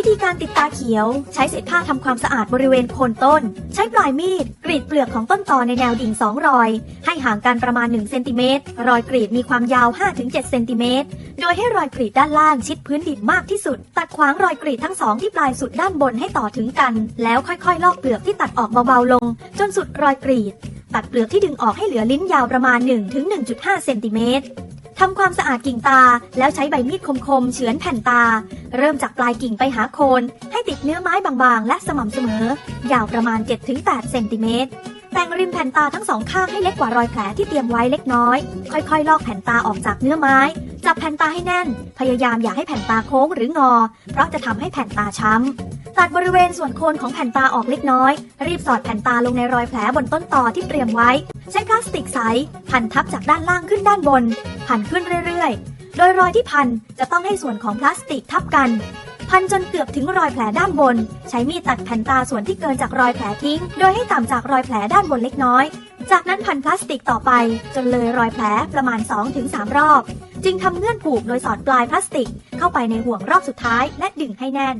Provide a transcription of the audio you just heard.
วิธีการติดตาเขียว ใช้เศษผ้าทำความสะอาดบริเวณโคนต้น ใช้ปลายมีด กรีดเปลือกของต้นตอในแนวดิ่ง2รอย ให้ห่างกันประมาณ1เซนติเมตรรอยกรีดมีความยาว 5-7เซนติเมตรโดยให้รอยกรีดด้านล่างชิดพื้นดินมากที่สุด ตัดขวางรอยกรีดทั้งสองที่ปลายสุดด้านบนให้ต่อถึงกัน แล้วค่อยๆ ลอกเปลือกที่ตัดออกเบาๆลง จนสุดรอยกรีด ตัดเปลือกที่ดึงออกให้เหลือลิ้นยาวประมาณ 1-1.5เซนติเมตร ทำความสะอาดกิ่งตา แล้วใช้ใบมีดคมๆ เฉือนแผ่นตา เริ่มจากปลายกิ่งไปหาโคน ให้ติดเนื้อไม้บางๆ และสม่ำเสมอ ยาวประมาณ 7-8 เซนติเมตรแต่งริมแผ่นตาทั้งสองข้างให้เล็กกว่ารอยแผลที่เตรียมไว้เล็กน้อย ค่อยๆ ลอกแผ่นตาออกจากเนื้อไม้ จับแผ่นตาให้แน่น พยายามอย่าให้แผ่นตาโค้งหรืองอ เพราะจะทำให้แผ่นตาช้ำตัดบริเวณส่วนโคนของแผ่นตาออกเล็กน้อย รีบสอดแผ่นตาลงในรอยแผลบนต้นตอที่เตรียมไว้ ใช้พลาสติกใสพันทับจากด้านล่างขึ้นด้านบน พันขึ้นเรื่อยๆ โดยรอยที่พันจะต้องให้ส่วนของพลาสติกทับกัน พันจนเกือบถึงรอยแผลด้านบน ใช้มีดตัดแผ่นตาส่วนที่เกินจากรอยแผลทิ้ง โดยให้ต่ำจากรอยแผลด้านบนเล็กน้อย จากนั้นพันพลาสติกต่อไป จนเลยรอยแผลประมาณ 2-3 รอบ จึงทำเงื่อนผูกโดยสอดปลายพลาสติก เข้าไปในห่วงรอบสุดท้ายและดึงให้แน่น